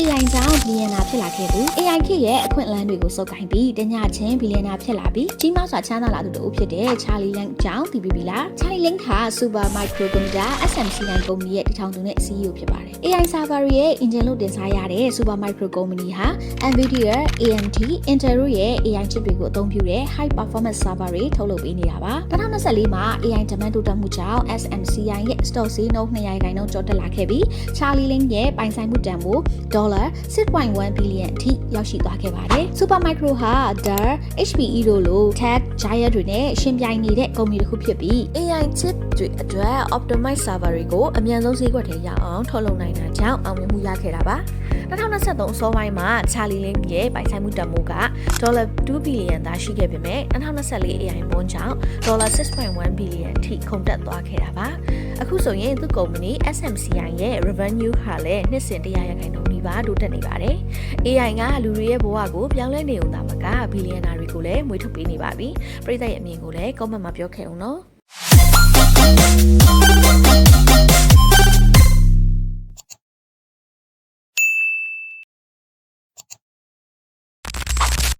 AI ကြောင့်ဘီလီယံနာဖြစ်လာခဲ့သူ AI ခေတ်ရဲ့အခွင့်အလမ်းတွေကိုစုပ်ကိုင်ပြီးတညချင်းဘီလီယံနာဖြစ်လာပြီးကြီးမားစွာချမ်းသာလာသူတို့ဖြစ်တဲ့ Charlie Lang ကြောင့်သိပြီးပြီလား Charlie Lang ဟာ Super Micro Computer SMC9 ကုမ္ပဏီရဲ့တည်ထောင်သူနဲ့ CEO ဖြစ်ပါတယ် AI server တွေရဲ့ engine လို့တင်စားရတဲ့ Super Micro ကုမ္ပဏီဟာ Nvidia, AMD, Intel တို့ရဲ့ AI chip တွေကိုအသုံးပြုတဲ့ high performance server တွေထုတ်လုပ်ပေးနေတာပါ2024မှာ AI demand တိုးတက်မှုကြောင့် SMC9 ရဲ့ stock ဈေးနှုန်း200ခိုင်နှုန်းကျော်တက်လာခဲ့ပြီး Charlie Lang ရဲ့ပိုင်ဆိုင်မှုတန်ဖိုးဒေါ်လာ6.1ဘီလီယံအထိရောက်ရှိသွားခဲ့ပါတယ်။ Supermicro ဟာ Dell, HPE တို့လို tech giant တွေနဲ့ရှင်ပြိုင်နေတဲ့ကုမ္ပဏီတစ်ခုဖြစ်ပြီး AI chip တွေအတွက် optimize server တွေကိုအမြန်ဆုံးဈေးကွက်ထဲရောက်အောင်ထုတ်လုပ်နိုင်တာကြောင့်အောင်မြင်မှုရခဲ့တာပါ။ 2023အစောပိုင်းမှာ Charlie Link ရဲ့ပိုင်ဆိုင်မှုတန်ဖိုးကဒေါ်လာ2ဘီလီယံသာရှိခဲ့ပေမဲ့2024 AI ဘွန်းကြောင့်ဒေါ်လာ6.1ဘီလီယံအထိခုန်တက်သွားခဲ့တာပါ။အခုဆိုရင်သူ့ကုမ္ပဏီ SMCI ရဲ့ revenue ဟာလည်းနှစ်စဉ်100ရာခိုင်နှုန်းနီးပါးတိုးတက်နေပါတယ်။ AI ကလူတွေရဲ့ဘဝကိုပြောင်းလဲနေုံသာမကဘီလီယံနာတွေကိုလည်းမွေးထုတ်ပေးနေပါပြီ။ပြည်သက်ရဲ့အမြင်ကိုလည်း comment မှာပြောခဲ့အောင်နော်။